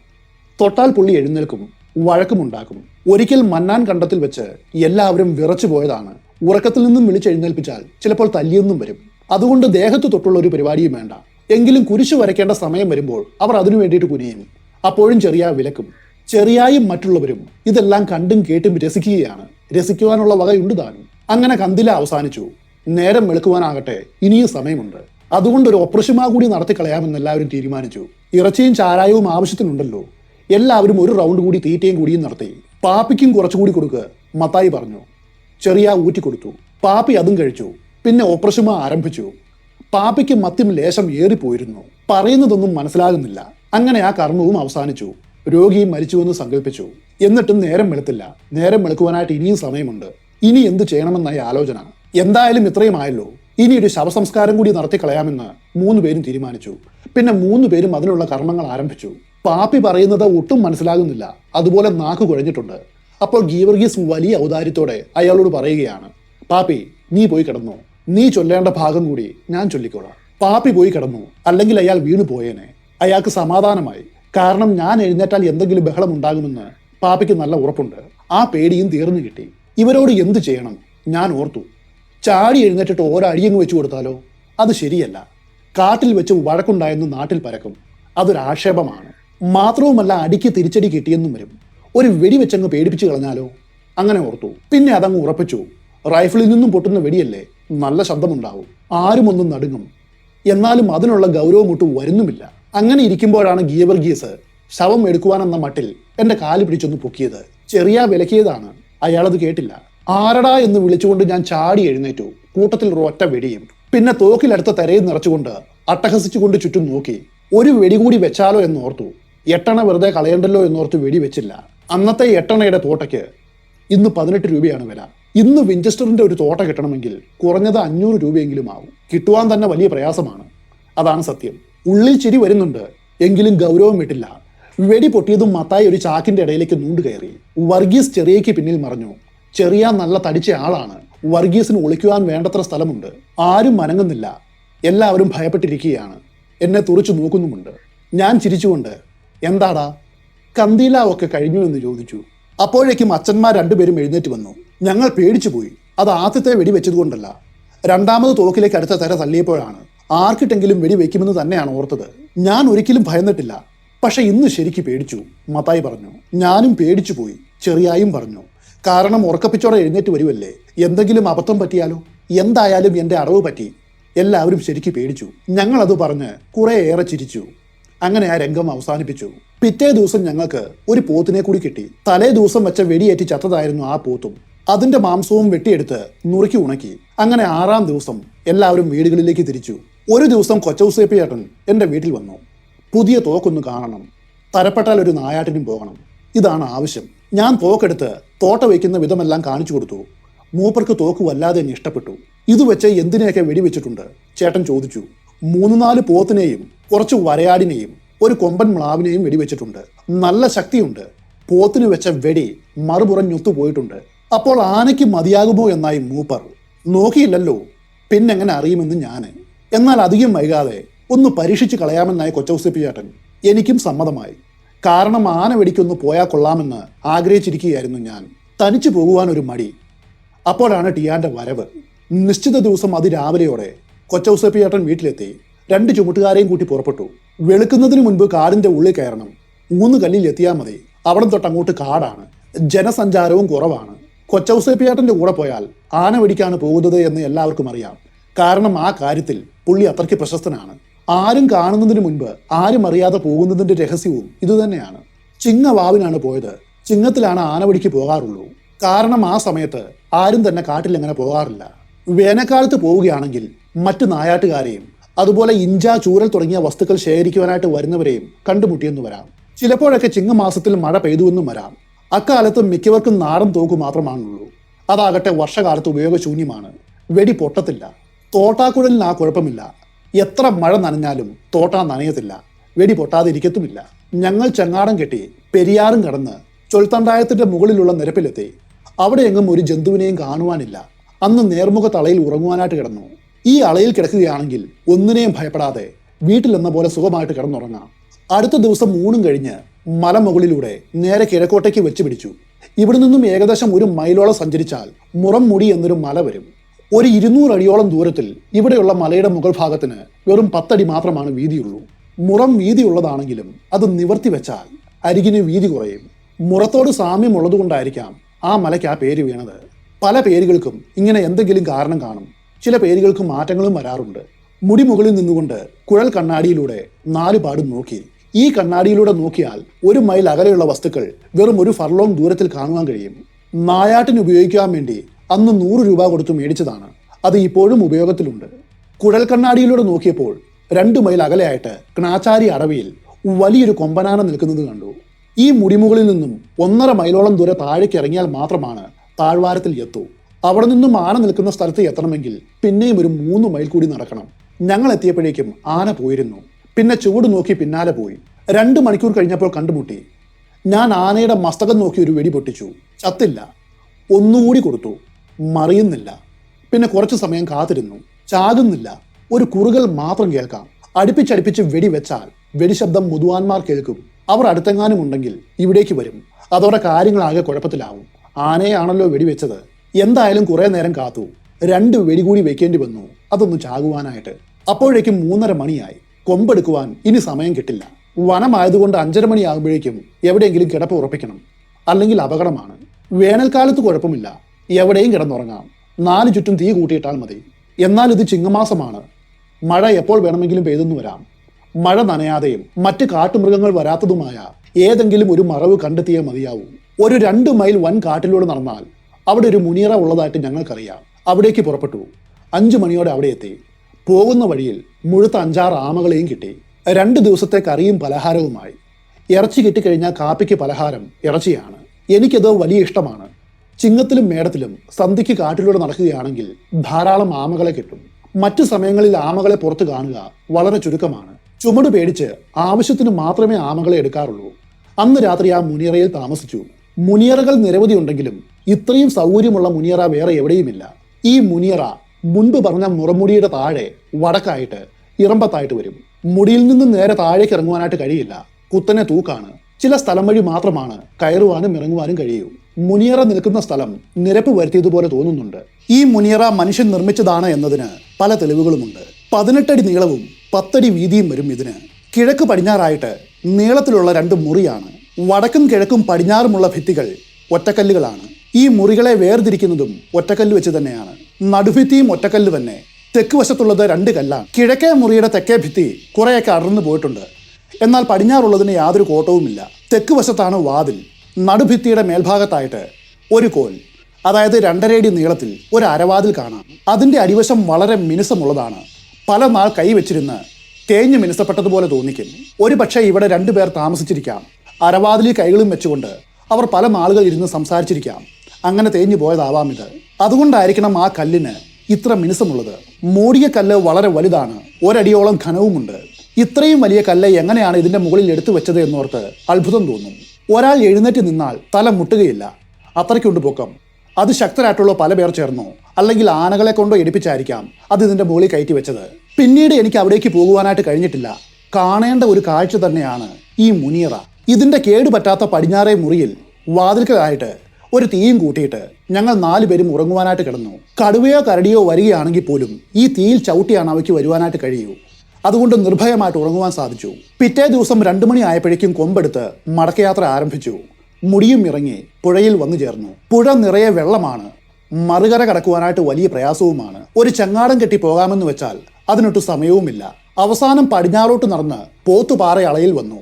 തൊട്ടാൽ പുള്ളി എഴുന്നേൽക്കും വഴക്കുമുണ്ടാക്കും. ഒരിക്കൽ മന്നാൻ കണ്ടത്തിൽ വെച്ച് എല്ലാവരും വിറച്ചു പോയതാണ് ഉറക്കത്തിൽ നിന്നും വിളിച്ചെഴുന്നേൽപ്പിച്ചാൽ ചിലപ്പോൾ തല്ലിയൊന്നും വരും. അതുകൊണ്ട് ദേഹത്ത് തൊട്ടുള്ള ഒരു പരിപാടിയും വേണ്ട. എങ്കിലും കുരിശു വരയ്ക്കേണ്ട സമയം വരുമ്പോൾ അവർ അതിനു വേണ്ടിയിട്ട് കുനിയും. അപ്പോഴും ചെറിയ വിലക്കും. ചെറിയായും മറ്റുള്ളവരും ഇതെല്ലാം കണ്ടും കേട്ടും രസിക്കുകയാണ്. രസിക്കുവാനുള്ള വകയുണ്ട് താനും. അങ്ങനെ കന്തില അവസാനിച്ചു. നേരം വെളുക്കുവാനാകട്ടെ ഇനിയും സമയമുണ്ട്. അതുകൊണ്ട് ഒരു ഒപ്രഷുമാ കൂടി നടത്തി കളയാമെന്ന് എല്ലാവരും തീരുമാനിച്ചു. ഇറച്ചിയും ചാരായവും ആവശ്യത്തിനുണ്ടല്ലോ. എല്ലാവരും ഒരു റൗണ്ട് കൂടി തീറ്റയും കൂടിയും നടത്തി. പാപ്പിക്കും കുറച്ചുകൂടി കൊടുക്കുക മത്തായി പറഞ്ഞു. ചെറിയ ഊറ്റി കൊടുത്തു. പാപ്പി അതും കഴിച്ചു. പിന്നെ ഓപ്പറേഷൻ ആരംഭിച്ചു. പാപ്പിക്ക് മത്യം ലേശം ഏറിപ്പോയിരുന്നു പറയുന്നതൊന്നും മനസ്സിലാകുന്നില്ല. അങ്ങനെ ആ കർമ്മവും അവസാനിച്ചു. രോഗി മരിച്ചുവെന്ന് സങ്കല്പിച്ചു എന്നിട്ടും നേരം വെളുത്തില്ല. നേരം വെളുക്കുവാനായിട്ട് ഇനിയും സമയമുണ്ട്. ഇനി എന്ത് ചെയ്യണമെന്നായി ആലോചന. എന്തായാലും ഇത്രയും ആയല്ലോ. ഇനി ഒരു ശവസംസ്കാരം കൂടി നടത്തി കളയാമെന്ന് മൂന്ന് പേരും തീരുമാനിച്ചു. പിന്നെ മൂന്ന് പേരും അതിനുള്ള കർമ്മങ്ങൾ ആരംഭിച്ചു. പാപ്പി പറയുന്നത് ഒട്ടും മനസ്സിലാകുന്നില്ല. അതുപോലെ നാക്ക് കുഴഞ്ഞിട്ടുണ്ട്. അപ്പോൾ ഗീവർഗീസ് വലിയ ഔദാര്യത്തോടെ അയാളോട് പറയുകയാണ് പാപ്പി നീ പോയി കിടന്നു. നീ ചൊല്ലേണ്ട ഭാഗം കൂടി ഞാൻ ചൊല്ലിക്കോളാം. പാപ്പി പോയി കിടന്നു അല്ലെങ്കിൽ അയാൾ വീണു പോയേനെ. അയാൾക്ക് സമാധാനമായി. കാരണം ഞാൻ എഴുന്നേറ്റാൽ എന്തെങ്കിലും ബഹളം ഉണ്ടാകുമെന്ന് പാപ്പിക്ക് നല്ല ഉറപ്പുണ്ട്. ആ പേടിയും തീർന്നു കിട്ടി. ഇവരോട് എന്തു ചെയ്യണം? ഞാൻ ഓർത്തു. ചാടി എഴുന്നേറ്റിട്ട് ഓരോ അടിയങ്ങ് വെച്ചു കൊടുത്താലോ? അത് ശരിയല്ല. കാട്ടിൽ വെച്ച് വഴക്കുണ്ടായെന്ന് നാട്ടിൽ പരക്കും. അതൊരാക്ഷേപമാണ്. മാത്രവുമല്ല അടിക്ക് തിരിച്ചടി കിട്ടിയെന്നും വരും. ഒരു വെടിവെച്ചങ്ങ് പേടിപ്പിച്ചു കളഞ്ഞാലോ? അങ്ങനെ ഓർത്തു. പിന്നെ അതങ്ങ് ഉറപ്പിച്ചു. റൈഫിളിൽ നിന്നും പൊട്ടുന്ന വെടിയല്ലേ? നല്ല ശബ്ദമുണ്ടാവും. ആരും ഒന്നും നടുങ്ങും. എന്നാലും അതിനുള്ള ഗൗരവം ഒട്ടും വരുന്നുമില്ല. അങ്ങനെ ഇരിക്കുമ്പോഴാണ് ഗീവർഗീസ് ശവം എടുക്കുവാനെന്ന മട്ടിൽ എന്റെ കാൽ പിടിച്ചൊന്ന് പൊക്കിയത്. ചെറിയ വിലക്കിയതാണ്. അയാളത് കേട്ടില്ല. ആരടാ എന്ന് വിളിച്ചുകൊണ്ട് ഞാൻ ചാടി എഴുന്നേറ്റു. കൂട്ടത്തിൽ ഒറ്റ വെടിയും. പിന്നെ തോക്കിലടുത്ത തരയിൽ നിറച്ചുകൊണ്ട് അട്ടഹസിച്ചുകൊണ്ട് ചുറ്റും നോക്കി. ഒരു വെടി കൂടി വെച്ചാലോ എന്നോർത്തു എട്ടണ വെറുതെ കളയണ്ടല്ലോ എന്നോർത്ത് വെടി വെച്ചില്ല. അന്നത്തെ എട്ടണയുടെ തോട്ടയ്ക്ക് ഇന്ന് പതിനെട്ട് രൂപയാണ് വില. ഇന്ന് വിഞ്ചസ്റ്ററിന്റെ ഒരു തോട്ട കിട്ടണമെങ്കിൽ കുറഞ്ഞത് അഞ്ഞൂറ് രൂപയെങ്കിലും ആവും. കിട്ടുവാൻ തന്നെ വലിയ പ്രയാസമാണ്. അതാണ് സത്യം. ഉള്ളിൽ ചിരി വരുന്നുണ്ട് എങ്കിലും ഗൗരവം വിട്ടില്ല. വെടി പൊട്ടിയതും മത്തായി ഒരു ചാക്കിന്റെ ഇടയിലേക്ക് നൂണ്ടു കയറി. വർഗീസ് ചെറിയയ്ക്ക് പിന്നിൽ മറഞ്ഞു. ചെറിയ നല്ല തടിച്ച ആളാണ്. വർഗീസിന് ഒളിക്കുവാൻ വേണ്ടത്ര സ്ഥലമുണ്ട്. ആരും മനങ്ങുന്നില്ല എല്ലാവരും ഭയപ്പെട്ടിരിക്കുകയാണ്. എന്നെ തുറച്ചു നോക്കുന്നുമുണ്ട്. ഞാൻ ചിരിച്ചുകൊണ്ട് എന്താടാ? കന്തീല ഒക്കെ കഴിഞ്ഞു എന്ന് ചോദിച്ചു. അപ്പോഴേക്കും അച്ഛന്മാർ രണ്ടുപേരും എഴുന്നേറ്റ് വന്നു. ഞങ്ങൾ പേടിച്ചു പോയി. അത് ആദ്യത്തെ വെടി വെച്ചതുകൊണ്ടല്ല രണ്ടാമത് തോക്കിലേക്ക് അടുത്ത തര തള്ളിയപ്പോഴാണ് ആർക്കിട്ടെങ്കിലും വെടി വെക്കുമെന്ന് തന്നെയാണ് ഓർത്തത്. ഞാൻ ഒരിക്കലും ഭയന്നിട്ടില്ല. പക്ഷെ ഇന്ന് ശരിക്ക് പേടിച്ചു. മത്തായി പറഞ്ഞു ഞാനും പേടിച്ചു പോയി. ചെറിയായും പറഞ്ഞു കാരണം ഉറക്കപ്പിച്ചോടെ എഴുന്നേറ്റ് വരുമല്ലേ എന്തെങ്കിലും അബദ്ധം പറ്റിയാലോ? എന്തായാലും എന്റെ അറിവ് പറ്റി. എല്ലാവരും ശരിക്ക് പേടിച്ചു. ഞങ്ങളത് പറഞ്ഞ് ഏറെ ചിരിച്ചു. അങ്ങനെ ആ രംഗം അവസാനിപ്പിച്ചു. പിറ്റേ ദിവസം ഞങ്ങൾക്ക് ഒരു പോത്തിനെ കൂടി കിട്ടി. തലേ ദിവസം വെച്ച വെടിയേറ്റ് ചത്തതായിരുന്നു ആ പോത്തും. അതിന്റെ മാംസവും വെട്ടിയെടുത്ത് നുറുക്കി ഉണക്കി. അങ്ങനെ ആറാം ദിവസം എല്ലാവരും വീടുകളിലേക്ക് തിരിച്ചു. ഒരു ദിവസം കൊച്ചൗസേപ്പിയേട്ടൻ എന്റെ വീട്ടിൽ വന്നു. പുതിയ തോക്കൊന്ന് കാണണം. തരപ്പെട്ടാൽ ഒരു നായാട്ടിനും പോകണം. ഇതാണ് ആവശ്യം. ഞാൻ തോക്കെടുത്ത് തോട്ട വയ്ക്കുന്ന വിധമെല്ലാം കാണിച്ചു കൊടുത്തു. മൂപ്പർക്ക് തോക്ക് വല്ലാതെ ഇഷ്ടപ്പെട്ടു. ഇത് വെച്ച് എന്തിനെയൊക്കെ വെടിവെച്ചിട്ടുണ്ട്? ചേട്ടൻ ചോദിച്ചു. മൂന്ന് നാല് പോത്തിനെയും കുറച്ച് വരയാടിനെയും ഒരു കൊമ്പൻ മ്ലാവിനെയും വെടിവെച്ചിട്ടുണ്ട്. നല്ല ശക്തിയുണ്ട്. പോത്തിന് വെച്ച വെടി മറുപുറഞ്ഞൊത്തു പോയിട്ടുണ്ട്. അപ്പോൾ ആനയ്ക്ക് മതിയാകുമോ എന്നായി മൂപ്പർ. നോക്കിയില്ലല്ലോ പിന്നെങ്ങനെ അറിയുമെന്ന് ഞാൻ എന്നാൽ അധികം വൈകാതെ ഒന്ന് പരീക്ഷിച്ച് കളയാമെന്നായി കൊച്ചൗസിപ്പിച്ചേട്ടൻ എനിക്കും സമ്മതമായി. കാരണം ആന വെടിക്കൊന്ന് പോയാൽ കൊള്ളാമെന്ന് ആഗ്രഹിച്ചിരിക്കുകയായിരുന്നു ഞാൻ. തനിച്ചു പോകുവാൻ ഒരു മടി. അപ്പോഴാണ് ടിയാന്റെ വരവ്. നിശ്ചിത ദിവസം അതിരാവിലെയോടെ കൊച്ചൗസപ്പിയേട്ടൻ വീട്ടിലെത്തി. രണ്ട് ചുമട്ടുകാരെയും കൂട്ടി പുറപ്പെട്ടു. വെളുക്കുന്നതിന് മുൻപ് കാടിന്റെ ഉള്ളിൽ കയറണം. മൂന്ന് കല്ലിൽ എത്തിയാൽ മതി. അവിടെ തൊട്ട് അങ്ങോട്ട് കാടാണ്. ജനസഞ്ചാരവും കുറവാണ്. കൊച്ചൗസേപ്പിയേട്ടന്റെ കൂടെ പോയാൽ ആന പിടിക്കാണ് പോകുന്നത് എന്ന് എല്ലാവർക്കും അറിയാം. കാരണം ആ കാര്യത്തിൽ പുള്ളി അത്രയ്ക്ക് പ്രശസ്തനാണ്. ആരും കാണുന്നതിന് മുൻപ് ആരും അറിയാതെ പോകുന്നതിന്റെ രഹസ്യവും ഇതുതന്നെയാണ്. ചിങ്ങവാവിനാണ് പോയത്. ചിങ്ങത്തിലാണ് ആനവടിക്ക് പോകാറുള്ളൂ. കാരണം ആ സമയത്ത് ആരും തന്നെ കാട്ടിൽ അങ്ങനെ പോകാറില്ല. വേനൽക്കാലത്ത് പോവുകയാണെങ്കിൽ മറ്റ് നായാട്ടുകാരെയും അതുപോലെ ഇഞ്ച ചൂരൽ തുടങ്ങിയ വസ്തുക്കൾ ശേഖരിക്കുവാനായിട്ട് വരുന്നവരെയും കണ്ടുമുട്ടിയെന്ന് വരാം. ചിലപ്പോഴൊക്കെ ചിങ്ങമാസത്തിൽ മഴ പെയ്തുവെന്നും വരാം. അക്കാലത്ത് മിക്കവർക്കും നാടൻ തോക്ക് മാത്രമാണുള്ളൂ. അതാകട്ടെ വർഷകാലത്ത് ഉപയോഗശൂന്യമാണ്. വെടി പൊട്ടത്തില്ല. തോട്ടാക്കുഴലിന് ആ കുഴപ്പമില്ല. എത്ര മഴ നനഞ്ഞാലും തോട്ട നനയത്തില്ല. വെടി പൊട്ടാതിരിക്കത്തുമില്ല. ഞങ്ങൾ ചങ്ങാടം കെട്ടി പെരിയാറും കടന്ന് ചൊൽത്തണ്ടായത്തിന്റെ മുകളിലുള്ള നിരപ്പിലെത്തി. അവിടെയെങ്ങും ഒരു ജന്തുവിനെയും കാണുവാനില്ല. അന്ന് നേർമുഖ തളയിൽ ഉറങ്ങുവാനായിട്ട് കിടന്നു. ഈ അളയിൽ കിടക്കുകയാണെങ്കിൽ ഒന്നിനെയും ഭയപ്പെടാതെ വീട്ടിലെന്ന പോലെ സുഖമായിട്ട് കിടന്നുറങ്ങാം. അടുത്ത ദിവസം ഊണും കഴിഞ്ഞ് മലമുകളിലൂടെ നേരെ കിഴക്കോട്ടേക്ക് വെച്ച് പിടിച്ചു. ഇവിടെ നിന്നും ഏകദേശം ഒരു മൈലോളം സഞ്ചരിച്ചാൽ മുറം മുടി എന്നൊരു മല വരും. ഒരു ഇരുന്നൂറ് അടിയോളം ദൂരത്തിൽ ഇവിടെയുള്ള മലയുടെ മുകൾ ഭാഗത്തിന് വെറും പത്തടി മാത്രമാണ് വീതിയുള്ളൂ. മുറം വീതിയുള്ളതാണെങ്കിലും അത് നിവർത്തി വെച്ചാൽ അരികിന് വീതി കുറയും. മുറത്തോട് സാമ്യമുള്ളതുകൊണ്ടായിരിക്കാം ആ മലയ്ക്ക് ആ പേര് വീണത്. പല പേരുകൾക്കും ഇങ്ങനെ എന്തെങ്കിലും കാരണം കാണും. ചില പേരുകൾക്ക് മാറ്റങ്ങളും വരാറുണ്ട്. മുടി മുകളിൽ നിന്നുകൊണ്ട് കുഴൽ കണ്ണാടിയിലൂടെ നാല് പാടും നോക്കി. ഈ കണ്ണാടിയിലൂടെ നോക്കിയാൽ ഒരു മൈൽ അകലെയുള്ള വസ്തുക്കൾ വെറും ഒരു ഫർലോങ് ദൂരത്തിൽ കാണുവാൻ കഴിയും. നായാട്ടിന് ഉപയോഗിക്കാൻ വേണ്ടി അന്ന് നൂറ് രൂപ കൊടുത്ത് മേടിച്ചതാണ്. അത് ഇപ്പോഴും ഉപയോഗത്തിലുണ്ട്. കുഴൽ കണ്ണാടിയിലൂടെ നോക്കിയപ്പോൾ രണ്ട് മൈൽ അകലെയായിട്ട് ക്നാചാരി അടവിയിൽ വലിയൊരു കൊമ്പനാന നിൽക്കുന്നത് കണ്ടു. ഈ മുടിമുകളിൽ നിന്നും ഒന്നര മൈലോളം ദൂരെ താഴേക്ക് ഇറങ്ങിയാൽ മാത്രമാണ് താഴ്വാരത്തിൽ എത്തൂ. അവിടെ നിന്നും ആന നിൽക്കുന്ന സ്ഥലത്ത് എത്തണമെങ്കിൽ പിന്നെയും ഒരു മൂന്ന് മൈൽ കൂടി നടക്കണം. ഞങ്ങൾ എത്തിയപ്പോഴേക്കും ആന പോയിരുന്നു. പിന്നെ ചുവട് നോക്കി പിന്നാലെ പോയി. രണ്ട് മണിക്കൂർ കഴിഞ്ഞപ്പോൾ കണ്ടുമുട്ടി. ഞാൻ ആനയുടെ മസ്തകം നോക്കി ഒരു വെടി പൊട്ടിച്ചു. ചത്തില്ല. ഒന്നുകൂടി കൊടുത്തു. മറിയുന്നില്ല. പിന്നെ കുറച്ചു സമയം കാത്തിരുന്നു. ചാകുന്നില്ല. ഒരു കുറുകൾ മാത്രം കേൾക്കാം. അടുപ്പിച്ചടുപ്പിച്ച് വെടി വെച്ചാൽ വെടിശബ്ദം മുതുവാന്മാർ കേൾക്കും. അവർ അടുത്തെങ്ങാനും ഉണ്ടെങ്കിൽ ഇവിടേക്ക് വരും. അതോടെ കാര്യങ്ങളാകെ കുഴപ്പത്തിലാവും. ആനയാണല്ലോ വെടിവെച്ചത് എന്തായാലും കുറേ നേരം കാത്തു. രണ്ട് വെടി കൂടി വെക്കേണ്ടി വന്നു. അതൊന്ന് ചാകുവാനായിട്ട്. അപ്പോഴേക്കും മൂന്നര മണിയായി. കൊമ്പെടുക്കുവാൻ ഇനി സമയം കിട്ടില്ല. വനമായതുകൊണ്ട് അഞ്ചര മണിയാകുമ്പോഴേക്കും എവിടെയെങ്കിലും കിടപ്പ് ഉറപ്പിക്കണം. അല്ലെങ്കിൽ അപകടമാണ്. വേനൽക്കാലത്ത് കുഴപ്പമില്ല. എവിടെയും കിടന്നുറങ്ങാം. നാല് ചുറ്റും തീ കൂട്ടിയിട്ടാൽ മതി. എന്നാൽ ഇത് ചിങ്ങമാസമാണ്. മഴ എപ്പോൾ വേണമെങ്കിലും പെയ്തെന്നു വരാം. മഴ നനയാതെയും മറ്റ് കാട്ടുമൃഗങ്ങൾ വരാത്തതുമായ ഏതെങ്കിലും ഒരു മറവ് കണ്ടെത്തിയേ മതിയാവൂ. ഒരു രണ്ട് മൈൽ വൻ കാട്ടിലൂടെ നടന്നാൽ അവിടെ ഒരു മുനീറ ഉള്ളതായിട്ട് ഞങ്ങൾക്കറിയാം. അവിടേക്ക് പുറപ്പെട്ടു. അഞ്ചു മണിയോടെ അവിടെ എത്തി. പോകുന്ന വഴിയിൽ മുഴുത്ത അഞ്ചാറ് ആമകളെയും കിട്ടി. രണ്ട് ദിവസത്തെ കറിയും പലഹാരവുമായി. ഇറച്ചി കിട്ടിക്കഴിഞ്ഞാൽ കാപ്പിക്ക് പലഹാരം ഇറച്ചിയാണ്. എനിക്കത് വലിയ ഇഷ്ടമാണ്. ചിങ്ങത്തിലും മേടത്തിലും സന്ധിക്ക് കാട്ടിലൂടെ നടക്കുകയാണെങ്കിൽ ധാരാളം ആമകളെ കിട്ടും. മറ്റു സമയങ്ങളിൽ ആമകളെ പുറത്ത് കാണുക വളരെ ചുരുക്കമാണ്. ചുമട് പേടിച്ച് ആവശ്യത്തിന് മാത്രമേ ആമകളെ എടുക്കാറുള്ളൂ. അന്ന് രാത്രി ആ മുനിയറയിൽ താമസിച്ചു. മുനിയറകൾ നിരവധി ഉണ്ടെങ്കിലും ഇത്രയും സൗകര്യമുള്ള മുനിയറ വേറെ എവിടെയുമില്ല. ഈ മുനിയറ മുൻപ് പറഞ്ഞ മുറമുടിയുടെ താഴെ വടക്കായിട്ട് ഇറമ്പത്തായിട്ട് വരും. മുടിയിൽ നിന്ന് നേരെ താഴേക്ക് ഇറങ്ങുവാനായിട്ട് കഴിയില്ല. കുത്തനെ തൂക്കാണ്. ചില സ്ഥലം വഴി മാത്രമാണ് കയറുവാനും ഇറങ്ങുവാനും കഴിയൂ. മുനിയറ നിൽക്കുന്ന സ്ഥലം നിരപ്പ് വരുത്തിയതുപോലെ തോന്നുന്നുണ്ട്. ഈ മുനിയറ മനുഷ്യൻ നിർമ്മിച്ചതാണ് എന്നതിന് പല തെളിവുകളുമുണ്ട്. പതിനെട്ടടി നീളവും പത്തടി വീതിയും വരും ഇതിന്. കിഴക്ക് പടിഞ്ഞാറായിട്ട് നീളത്തിലുള്ള രണ്ട് മുറിയാണ്. വടക്കും കിഴക്കും പടിഞ്ഞാറുമുള്ള ഭിത്തികൾ ഒറ്റക്കല്ലുകളാണ്. ഈ മുറികളെ വേർതിരിക്കുന്നതും ഒറ്റക്കല്ല് വെച്ച് തന്നെയാണ്. നടുഭിത്തിയും ഒറ്റക്കല്ല് തന്നെ. തെക്ക് വശത്തുള്ളത് രണ്ട് കല്ലാണ്. കിഴക്കേ മുറിയുടെ തെക്കേ ഭിത്തി കുറേയൊക്കെ അടർന്നു പോയിട്ടുണ്ട്. എന്നാൽ പടിഞ്ഞാറുള്ളതിന് യാതൊരു കോട്ടവുമില്ല. തെക്ക് വശത്താണ് വാതിൽ. നടുഭിത്തിയുടെ മേൽഭാഗത്തായിട്ട് ഒരു കോൽ. അതായത് രണ്ടരയടി നീളത്തിൽ ഒരു അരവാതിൽ കാണാം. അതിന്റെ അടിവശം വളരെ മിനുസമുള്ളതാണ്. പല നാൾ കൈവച്ചിരുന്ന് തേഞ്ഞു മിനുസപ്പെട്ടതുപോലെ തോന്നിക്കും. ഒരു പക്ഷേ ഇവിടെ രണ്ടുപേർ താമസിച്ചിരിക്കാം. അരവാതിലി കൈകളും വെച്ചുകൊണ്ട് അവർ പല നാളുകൾ ഇരുന്ന് സംസാരിച്ചിരിക്കാം. അങ്ങനെ തേഞ്ഞു പോയതാവാം ഇത്. അതുകൊണ്ടായിരിക്കണം ആ കല്ലിന് ഇത്ര മിനുസമുള്ളത്. മൂടിയ കല്ല് വളരെ വലുതാണ്. ഒരടിയോളം ഘനവുമുണ്ട്. ഇത്രയും വലിയ കല്ല് എങ്ങനെയാണ് ഇതിന്റെ മുകളിൽ എടുത്തു വെച്ചത് എന്നോർത്ത് അത്ഭുതം തോന്നും. ഒരാൾ എഴുന്നേറ്റ് നിന്നാൽ തല മുട്ടുകയില്ല. അത്രയ്ക്കുണ്ട് പൊക്കം. അത് ശക്തരായിട്ടുള്ള പല പേർ ചേർന്നോ. അല്ലെങ്കിൽ ആനകളെ കൊണ്ടോ എടുപ്പിച്ചായിരിക്കാം അത് ഇതിന്റെ മുകളിൽ കയറ്റി വെച്ചത്. പിന്നീട് എനിക്ക് അവിടേക്ക് പോകുവാനായിട്ട് കഴിഞ്ഞിട്ടില്ല. കാണേണ്ട ഒരു കാഴ്ച തന്നെയാണ് ഈ മുനിയറ ഇതിന്റെ കേടുപറ്റാത്ത പടിഞ്ഞാറേ മുറിയിൽ വാതിൽക്കലായിട്ട് ഒരു തീയും കൂട്ടിയിട്ട് ഞങ്ങൾ നാലുപേരും ഉറങ്ങുവാനായിട്ട് കിടന്നു. കടുവയോ കരടിയോ വരികയാണെങ്കിൽ പോലും ഈ തീയിൽ ചവിട്ടിയാണ് അവയ്ക്ക് വരുവാനായിട്ട് കഴിയൂ. അതുകൊണ്ട് നിർഭയമായിട്ട് ഉറങ്ങുവാൻ സാധിച്ചു. പിറ്റേ ദിവസം രണ്ടു മണി ആയപ്പോഴേക്കും കൊമ്പെടുത്ത് മടക്കയാത്ര ആരംഭിച്ചു. മുടിയും ഇറങ്ങി പുഴയിൽ വന്നു ചേർന്നു. പുഴ നിറയെ വെള്ളമാണ്. മറുകര കടക്കുവാനായിട്ട് വലിയ പ്രയാസവുമാണ്. ഒരു ചങ്ങാടം കെട്ടി പോകാമെന്ന് വെച്ചാൽ അതിനൊട്ട് സമയവുമില്ല. അവസാനം പടിഞ്ഞാറോട്ട് നടന്ന് പോത്തുപാറയളയിൽ വന്നു.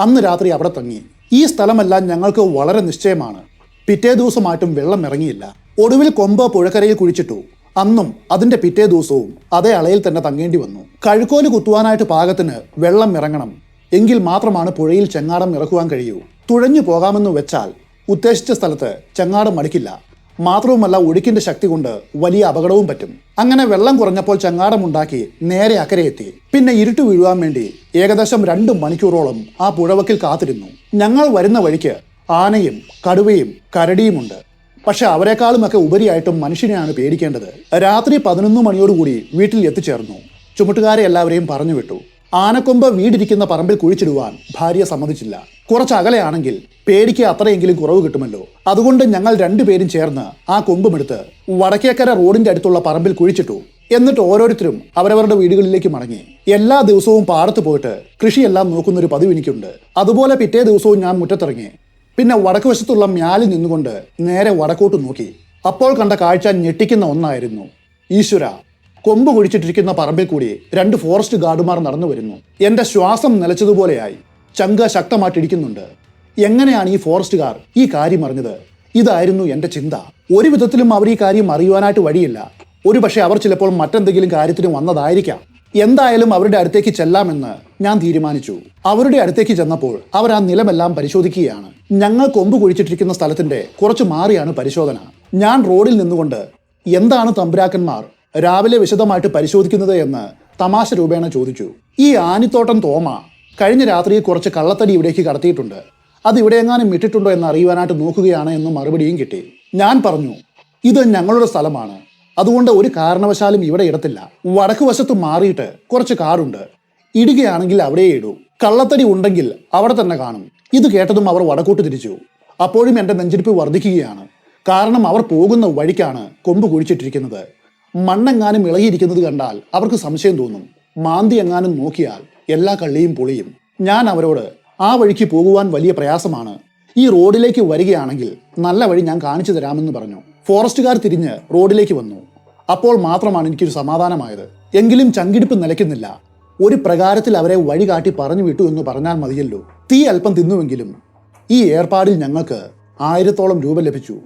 അന്ന് രാത്രി അവിടെ തങ്ങി. ഈ സ്ഥലമെല്ലാം ഞങ്ങൾക്ക് വളരെ നിശ്ചയമാണ്. പിറ്റേ ദിവസമായിട്ടും വെള്ളം ഇറങ്ങിയില്ല. ഒടുവിൽ കൊമ്പ് പുഴക്കരയിൽ കുഴിച്ചിട്ടു. അന്നും അതിന്റെ പിറ്റേ ദിവസവും അതേ അളയിൽ തന്നെ തങ്ങേണ്ടി വന്നു. കഴുക്കോൽ കുത്തുവാനായിട്ട് പാകത്തിന് വെള്ളം ഇറങ്ങണം. എങ്കിൽ മാത്രമാണ് പുഴയിൽ ചെങ്ങാടം ഇറക്കുവാൻ കഴിയൂ. തുഴഞ്ഞു പോകാമെന്ന് വെച്ചാൽ ഉദ്ദേശിച്ച സ്ഥലത്ത് ചെങ്ങാടം മടിക്കില്ല. മാത്രവുമല്ല ഒഴുക്കിന്റെ ശക്തി കൊണ്ട് വലിയ അപകടവും പറ്റും. അങ്ങനെ വെള്ളം കുറഞ്ഞപ്പോൾ ചെങ്ങാടം ഉണ്ടാക്കി നേരെ അക്കരയെത്തി പിന്നെ ഇരുട്ട് വീഴുവാൻ വേണ്ടി ഏകദേശം രണ്ട് മണിക്കൂറോളം ആ പുഴവക്കിൽ കാത്തിരുന്നു. ഞങ്ങൾ വരുന്ന വഴിക്ക് ആനയും കടുവയും കരടിയുമുണ്ട്. പക്ഷെ അവരെക്കാളുമൊക്കെ ഉപരിയായിട്ടും മനുഷ്യനെയാണ് പേടിക്കേണ്ടത്. രാത്രി പതിനൊന്ന് മണിയോടുകൂടി വീട്ടിൽ എത്തിച്ചേർന്നു. ചുമട്ടുകാരെ എല്ലാവരെയും പറഞ്ഞു വിട്ടു. ആനക്കൊമ്പ് വീടിരിക്കുന്ന പറമ്പിൽ കുഴിച്ചിടുവാൻ ഭാര്യ സമ്മതിച്ചില്ല. കുറച്ച് അകലെയാണെങ്കിൽ പേടിക്ക് അത്രയെങ്കിലും കുറവ് കിട്ടുമല്ലോ. അതുകൊണ്ട് ഞങ്ങൾ രണ്ടുപേരും ചേർന്ന് ആ കൊമ്പുമെടുത്ത് വടക്കേക്കര റോഡിന്റെ അടുത്തുള്ള പറമ്പിൽ കുഴിച്ചിട്ടു. എന്നിട്ട് ഓരോരുത്തരും അവരവരുടെ വീടുകളിലേക്ക് മടങ്ങി. എല്ലാ ദിവസവും പാടത്ത് പോയിട്ട് കൃഷിയെല്ലാം നോക്കുന്നൊരു പതിവ് എനിക്കുണ്ട്. അതുപോലെ പിറ്റേ ദിവസവും ഞാൻ മുറ്റത്തിറങ്ങി. പിന്നെ വടക്ക് വശത്തുള്ള മ്യാലിൽ നിന്നുകൊണ്ട് നേരെ വടക്കോട്ട് നോക്കി. അപ്പോൾ കണ്ട കാഴ്ച ഞെട്ടിക്കുന്ന ഒന്നായിരുന്നു. ഈശ്വര കൊമ്പ് കുഴിച്ചിട്ടിരിക്കുന്ന പറമ്പിൽ കൂടി രണ്ട് ഫോറസ്റ്റ് ഗാർഡുമാർ നടന്നു വരുന്നു. എന്റെ ശ്വാസം നിലച്ചതുപോലെയായി. ചങ്ക ശക്തമായിട്ടിരിക്കുന്നുണ്ട്. എങ്ങനെയാണ് ഈ ഫോറസ്റ്റുകാർ ഈ കാര്യം അറിഞ്ഞത്? ഇതായിരുന്നു എന്റെ ചിന്ത. ഒരു വിധത്തിലും അവർ ഈ കാര്യം അറിയുവാനായിട്ട് വഴിയില്ല. ഒരു പക്ഷേ അവർ ചിലപ്പോൾ മറ്റെന്തെങ്കിലും കാര്യത്തിന് വന്നതായിരിക്കാം. എന്തായാലും അവരുടെ അടുത്തേക്ക് ചെല്ലാമെന്ന് ഞാൻ തീരുമാനിച്ചു. അവരുടെ അടുത്തേക്ക് ചെന്നപ്പോൾ അവർ ആ നിലമെല്ലാം പരിശോധിക്കുകയാണ്. ഞങ്ങൾ കൊമ്പ് കുഴിച്ചിട്ടിരിക്കുന്ന സ്ഥലത്തിന്റെ കുറച്ച് മാറിയാണ് പരിശോധന. ഞാൻ റോഡിൽ നിന്നുകൊണ്ട് എന്താണ് തമ്പുരാക്കന്മാർ രാവിലെ വിശദമായിട്ട് പരിശോധിക്കുന്നത് എന്ന് തമാശ രൂപേണ ചോദിച്ചു. ഈ ആനിത്തോട്ടം തോമ കഴിഞ്ഞ രാത്രി കുറച്ച് കള്ളത്തടി ഇവിടേക്ക് കടത്തിയിട്ടുണ്ട്. അത് ഇവിടെ എങ്ങാനും ഇട്ടിട്ടുണ്ടോ എന്ന് അറിയുവാനായിട്ട് നോക്കുകയാണ് എന്ന് മറുപടിയും കിട്ടി. ഞാൻ പറഞ്ഞു ഇത് ഞങ്ങളുടെ സ്ഥലമാണ്. അതുകൊണ്ട് ഒരു കാരണവശാലും ഇവിടെ ഇടത്തില്ല. വടക്ക് വശത്ത് മാറിയിട്ട് കുറച്ച് കാറുണ്ട്. ഇടുകയാണെങ്കിൽ അവിടെ ഇടൂ. കള്ളത്തടി ഉണ്ടെങ്കിൽ അവിടെ തന്നെ കാണും. ഇത് കേട്ടതും അവർ വടക്കോട്ട് തിരിച്ചു. അപ്പോഴും എന്റെ നെഞ്ചിരിപ്പ് വർദ്ധിക്കുകയാണ്. കാരണം അവർ പോകുന്ന വഴിക്കാണ് കൊമ്പ് കുഴിച്ചിട്ടിരിക്കുന്നത്. മണ്ണെങ്ങാനും ഇളകിയിരിക്കുന്നത് കണ്ടാൽ അവർക്ക് സംശയം തോന്നും. മാന്തി എങ്ങാനും നോക്കിയാൽ എല്ലാ കള്ളിയും പൊളിയും. ഞാൻ അവരോട് ആ വഴിക്ക് പോകുവാൻ വലിയ പ്രയാസമാണ്. ഈ റോഡിലേക്ക് വരികയാണെങ്കിൽ നല്ല വഴി ഞാൻ കാണിച്ചു തരാമെന്ന് പറഞ്ഞു. ഫോറസ്റ്റുകാർ തിരിഞ്ഞ് റോഡിലേക്ക് വന്നു. അപ്പോൾ മാത്രമാണ് എനിക്കൊരു സമാധാനമായത്. എങ്കിലും ചങ്കിടിപ്പ് നിലയ്ക്കുന്നില്ല. ഒരു പ്രകാരത്തിൽ അവരെ വഴി കാട്ടി പറഞ്ഞു വിട്ടു എന്ന് പറഞ്ഞാൽ മതിയല്ലോ. തീ അല്പം തിന്നുവെങ്കിലും ഈ ഏർപ്പാടിൽ ഞങ്ങൾക്ക് ആയിരത്തോളം രൂപ ലഭിച്ചു.